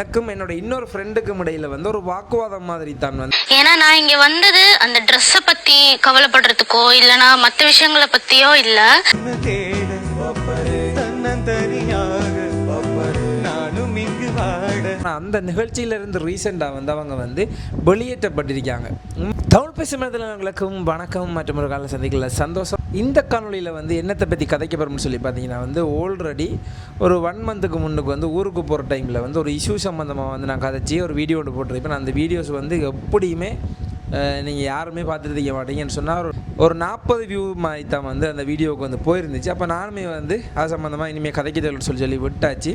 எனக்கும் என்னோட இன்னொரு ஃப்ரெண்டுக்கும் இடையில வந்து ஒரு வாக்குவாதம் மாதிரி தான் வந்து. ஏன்னா நான் இங்க வந்தது அந்த ட்ரெஸ்ஸை பத்தி கவலைப்படுறதுக்கோ இல்லனா மத்த விஷயங்களை பத்தியோ இல்ல. அந்த நிகழ்ச்சியில இருந்து ரீசெண்டாக வந்து அவங்க வந்து வெளியேற்றப்பட்டிருக்காங்க. தமிழ் பேசும் மனிதர்களுக்கும் வணக்கம் மற்றும் ஒரு கால சந்திக்கல சந்தோஷம். இந்த காணொலியில் வந்து என்னத்தை பற்றி கதைக்க போகிறோம்னு சொல்லி பார்த்தீங்கன்னா வந்து ஆல்ரெடி ஒரு ஒன் மந்த்துக்கு முன்னுக்கு வந்து ஊருக்கு போகிற டைமில் வந்து ஒரு இஷ்யூ சம்மந்தமாக வந்து நான் கதைச்சி ஒரு வீடியோ ஒன்று போட்டிருப்பேன். அந்த வீடியோஸ் வந்து எப்படியுமே நீங்கள் யாருமே பார்த்துருக்க மாட்டீங்கன்னு சொன்னால் ஒரு ஒரு நாற்பது வியூ மாதிரி தான் வந்து அந்த வீடியோவுக்கு வந்து போயிருந்துச்சு. அப்போ நானுமே வந்து அது சம்மந்தமாக இனிமேல் கதைக்கிறதுன்னு சொல்லி சொல்லி விட்டாச்சு.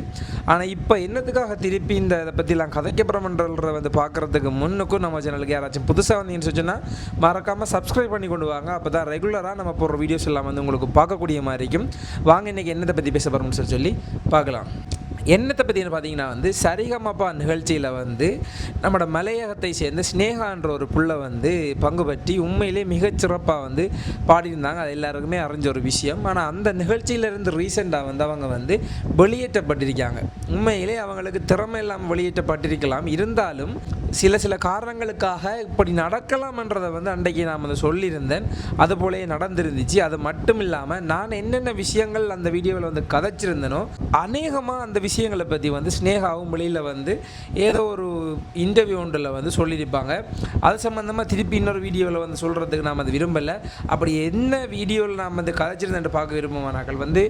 ஆனால் இப்போ என்னத்துக்காக திருப்பி இந்த இதை பற்றிலாம் கதைக்கப்புறமன்றத வந்து பார்க்குறதுக்கு முன்னுக்கும் நம்ம சேனலுக்கு யாராச்சும் புதுசாக வந்தீங்கன்னு சொன்னால் மறக்காமல் சப்ஸ்கிரைப் பண்ணி கொண்டு வாங்க. அப்போ தான் ரெகுலராக நம்ம போடுற வீடியோஸ் எல்லாம் வந்து உங்களுக்கு பார்க்கக்கூடிய மாதிரி இருக்கும். வாங்க இன்றைக்கி என்னத்தை பற்றி பேச போகிறோம்னு சொல்லி சொல்லி பார்க்கலாம். என்னத்தை பற்றினு பார்த்தீங்கன்னா வந்து சரிகமப்பா நிகழ்ச்சியில் வந்து நம்மளோட மலையகத்தை சேர்ந்த ஸ்னேகான்ற ஒரு புள்ளை வந்து பங்கு பற்றி உண்மையிலே மிகச்சிறப்பாக வந்து பாடியிருந்தாங்க. அது எல்லாருக்குமே அறிஞ்ச ஒரு விஷயம். ஆனால் அந்த நிகழ்ச்சியிலேருந்து ரீசெண்டாக வந்து அவங்க வந்து வெளியேற்றப்பட்டிருக்காங்க. உண்மையிலே அவங்களுக்கு திறமை இல்லாமல் வெளியேற்றப்பட்டிருக்கலாம். இருந்தாலும் சில சில காரணங்களுக்காக இப்படி நடக்கலாம்ன்றதை வந்து அன்றைக்கு நான் வந்து சொல்லியிருந்தேன். அது போலே நடந்திருந்துச்சு. அது மட்டும் இல்லாமல் நான் என்னென்ன விஷயங்கள் அந்த வீடியோவில் வந்து கதைச்சிருந்தனோ அநேகமாக அந்த விஷயங்களை பற்றி வந்து ஸ்னேகாவும் வெளியில் வந்து ஏதோ ஒரு இன்டர்வியூ ஒன்றில் வந்து சொல்லியிருப்பாங்க. அது சம்மந்தமாக திருப்பி இன்னொரு வீடியோவில் வந்து சொல்கிறதுக்கு நாம் அது விரும்பலை. அப்படி என்ன வீடியோவில் நாம் வந்து கதைச்சிருந்தேன் பார்க்க விரும்புவானாக்கள் வந்து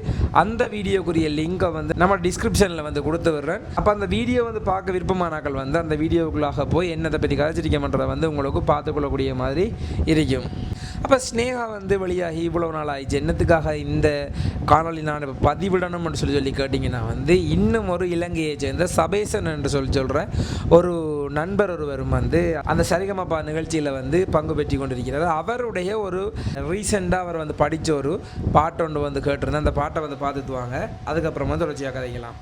அந்த வீடியோக்குரிய லிங்கை வந்து நம்ம டிஸ்கிரிப்ஷனில் வந்து கொடுத்து விடுறேன். அப்போ அந்த வீடியோ வந்து பார்க்க விருப்பமானாக்கள் வந்து அந்த வீடியோக்குள்ளாக போய் என்னத்தை பற்றி கதைச்சிருக்கமன்றதை வந்து உங்களுக்கு பார்த்துக்கொள்ளக்கூடிய மாதிரி இருக்கும். அப்போ ஸ்னேகா வந்து வெளியாகி இவ்வளோ நாள் ஆயிடுச்சு என்னத்துக்காக இந்த காணொளி நான் இப்போ பதிவிடணும்னு சொல்லி சொல்லி கேட்டிங்கன்னா வந்து இன்னும் ஒரு இலங்கையை சேர்ந்த சபேசன் என்று சொல்லி சொல்கிற ஒரு நண்பர் ஒருவரும் வந்து அந்த சரிகமப்பா நிகழ்ச்சியில் வந்து பங்கு பெற்றி கொண்டிருக்கிறார். அவருடைய ஒரு ரீசெண்டாக அவர் வந்து படித்த ஒரு பாட்டு ஒன்று வந்து கேட்டிருந்தேன். அந்த பாட்டை வந்து பார்த்துட்டு வாங்க. அதுக்கப்புறம் வந்து தொடர்ச்சியாக கதைக்கலாம்.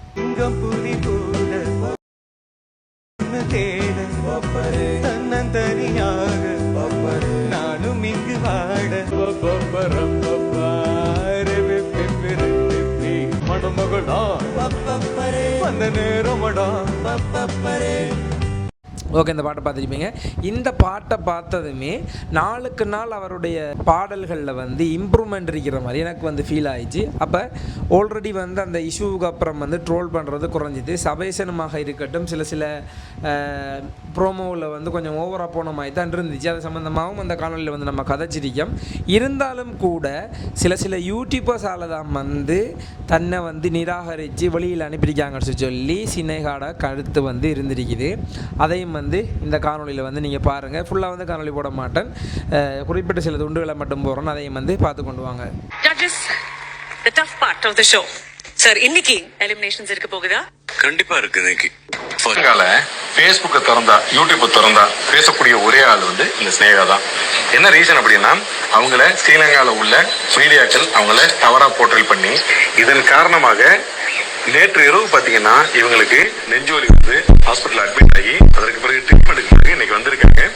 வாட மணமகளா வந்த நேரமடா ஓகே இந்த பாட்டை பார்த்துருப்பீங்க. இந்த பாட்டை பார்த்ததுமே நாளுக்கு நாள் அவருடைய பாடல்களில் வந்து இம்ப்ரூவ்மெண்ட் இருக்கிற மாதிரி எனக்கு வந்து ஃபீல் ஆயிடுச்சு. அப்போ ஆல்ரெடி வந்து அந்த இஷ்யூவுக்கு அப்புறம் வந்து ட்ரோல் பண்ணுறது குறைஞ்சிது. சபேசனமாக இருக்கட்டும் சில சில ப்ரோமோவில் வந்து கொஞ்சம் ஓவராக போன மாதிரி தான் இருந்துச்சு. அது சம்மந்தமாகவும் அந்த காணொலியில் வந்து நம்ம கதைச்சிருக்கோம். இருந்தாலும் கூட சில சில யூடியூபர்ஸால் தான் வந்து தன்னை வந்து நிராகரித்து வெளியில் அனுப்பியிருக்காங்கன்னு சொல்லி சினைகாட கருத்து வந்து இருந்திருக்குது. அதையும் வந்து இந்த காணொளியில் வந்து நீங்கள் பாருங்கள் ஃபுல்லாக வந்து காணொளி போட மாட்டேன். குறிப்பிட்ட சில துண்டுகளை மட்டும் போடுறோம் அதையும் வந்து பார்த்து கொண்டு வாங்க. சார் இன்னைக்கு எலிமினேஷன்ஸ் இருக்க போகுதா? கண்டிப்பா இருக்கு இன்னைக்கு. ஃபேஸ்புக்கை திறந்தா யூடியூப்பை திறந்தா பேசக்கூடிய ஒரே ஆள் வந்து இந்த ஸ்னேகா தான். என்ன ரீசன் அப்படின்னா அவங்கள ஸ்ரீலங்கால உள்ள மீடியாக்கள் அவங்கள தவறா போர்ட்ரேல் பண்ணி இதன் காரணமாக நேற்று இரவு பாத்தீங்கன்னா இவங்களுக்கு நெஞ்சோலி வந்து ஹாஸ்பிட்டல் அட்மிட் ஆகி அதற்கு பிறகு ட்ரீட்மெண்ட்டுக்கு பிறகு இன்னைக்கு வந்திருக்காங்க.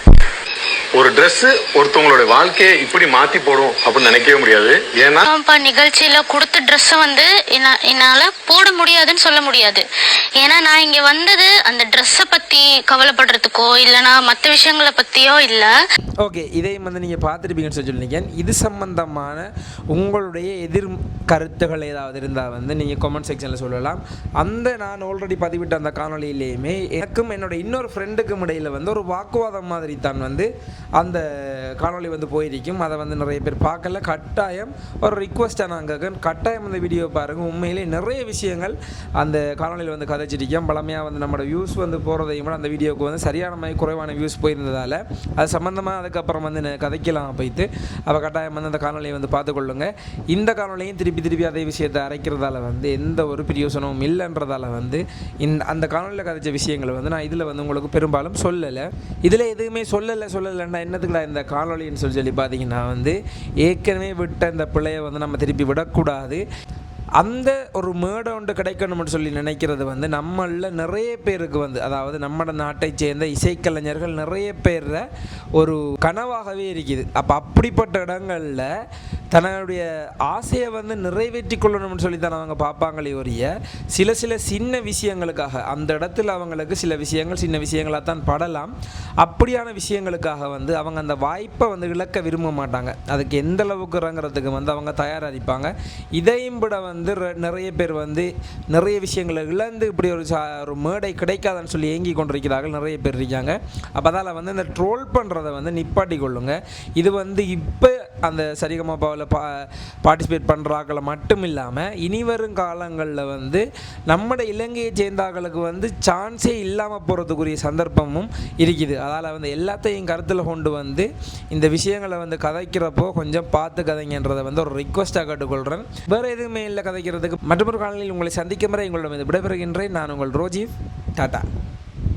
ஒரு Dress ஒருத்தவங்களோட வாழ்க்கையை இப்படி மாத்தி போடும் அப்படின்னு நினைக்கவே முடியாது. ஏன்னா நிகழ்ச்சியில கொடுத்த ட்ரெஸ்ஸை வந்து என்னா- என்னால போட முடியாதுன்னு சொல்ல முடியாது. ஏன்னா நான் இங்க வந்தது அந்த ட்ரெஸ்ஸை பத்தி கவலைப்படுறதுக்கோ இல்லனா மத்த விஷயங்களை பத்தியோ இல்ல. ஓகே இதையும் வந்து நீங்கள் பார்த்துருப்பீங்கன்னு சொல்லி சொன்னீங்க இது சம்பந்தமான உங்களுடைய எதிர் கருத்துகள் ஏதாவது இருந்தால் வந்து நீங்கள் கமெண்ட் செக்ஷனில் சொல்லலாம். அந்த நான் ஆல்ரெடி பதிவிட்ட அந்த காணொளியிலேயுமே எனக்கும் என்னோட இன்னொரு ஃப்ரெண்டுக்கும் இடையில் வந்து ஒரு வாக்குவாதம் மாதிரி தான் வந்து அந்த காணொளி வந்து போயிருக்கும். அதை வந்து நிறைய பேர் பார்க்கல. கட்டாயம் ஒரு ரிக்வஸ்ட்டாக நாங்கள் கட்டாயம் அந்த வீடியோ பாருங்கள் உண்மையிலே நிறைய விஷயங்கள் அந்த காணொலியில் வந்து கதைச்சிருக்கோம் பழமையாக வந்து நம்மளோட வியூஸ் வந்து போகிறதையும் விட அந்த வீடியோவுக்கு வந்து சரியான மாதிரி குறைவான வியூஸ் போயிருந்ததால் அது சம்மந்தமாக அதுக்கப்புறம் வந்து கதைக்கலாம் போயிட்டு அப்போ கட்டாயம் வந்து அந்த காணொலியை வந்து பார்த்துக்கொள்ளுங்க. இந்த காணொலியும் திருப்பி திருப்பி அதே விஷயத்தை அரைக்கிறதால வந்து எந்த ஒரு பிரயோசனமும் இல்லைன்றதால வந்து இந்த அந்த காணொலியில் கதைச்ச விஷயங்களை வந்து நான் இதில் வந்து உங்களுக்கு பெரும்பாலும் சொல்லலை. இதில் எதுவுமே சொல்லலை சொல்லலைன்னா என்னத்துக்குடா இந்த காணொலின்னு சொல்லி சொல்லி பார்த்தீங்கன்னா வந்து ஏற்கனவே விட்ட இந்த பிள்ளையை வந்து நம்ம திருப்பி விடக்கூடாது. அந்த ஒரு மேடை ஒன்று கிடைக்கணும்னு சொல்லி நினைக்கிறது வந்து நம்மளில் நிறைய பேருக்கு வந்து அதாவது நம்ம நாட்டை சேர்ந்த இசைக்கலைஞர்கள் நிறைய பேரில் ஒரு கனவாகவே இருக்குது. அப்போ அப்படிப்பட்ட இடங்களில் தன்னுடைய ஆசையை வந்து நிறைவேற்றி கொள்ளணும்னு சொல்லி தான் அவங்க பார்ப்பாங்களே ஒழிய சில சில சின்ன விஷயங்களுக்காக அந்த இடத்துல அவங்களுக்கு சில விஷயங்கள் சின்ன விஷயங்களாக தான் படலாம். அப்படியான விஷயங்களுக்காக வந்து அவங்க அந்த வாய்ப்பை வந்து இழக்க விரும்ப மாட்டாங்க. அதுக்கு எந்த அளவுக்கு இறங்குறதுக்கு வந்து அவங்க தயாராக இதையும் விட வந்து நிறைய பேர் வந்து நிறைய விஷயங்களை இழந்து இப்படி ஒரு சா- ஒரு மேடை கிடைக்காதுன்னு சொல்லி ஏங்கி கொண்டிருக்கிறார்கள். நிறைய பேர் இருக்காங்க. அப்போ அதால் வந்து இந்த ட்ரோல் பண்ணுறதை வந்து நிப்பாட்டி கொள்ளுங்க. இது வந்து இப்போ அந்த சரிகமாபாவில் பா பார்ட்டிசிபேட் பண்ணுறாக்களை மட்டும் இல்லாமல் இனி வரும் காலங்களில் வந்து நம்மட இலங்கையை சேர்ந்தாக்களுக்கு வந்து சான்ஸே இல்லாமல் போகிறதுக்குரிய சந்தர்ப்பமும் இருக்குது. அதால் வந்து எல்லாத்தையும் கருத்தில் கொண்டு வந்து இந்த விஷயங்களை வந்து கதைக்கிறப்போ கொஞ்சம் பார்த்து கதைங்கன்றதை வந்து ஒரு ரிக்வஸ்ட்டாக கேட்டுக்கொள்கிறேன் வேறு எதுவுமே இல்லை கதைக்கிறதுக்கு. மற்றொரு காலங்களில் உங்களை சந்திக்கும் வரை உங்களிடம் விடைபெறுகின்றேன். நான் உங்கள் ரோஜீவ் டாட்டா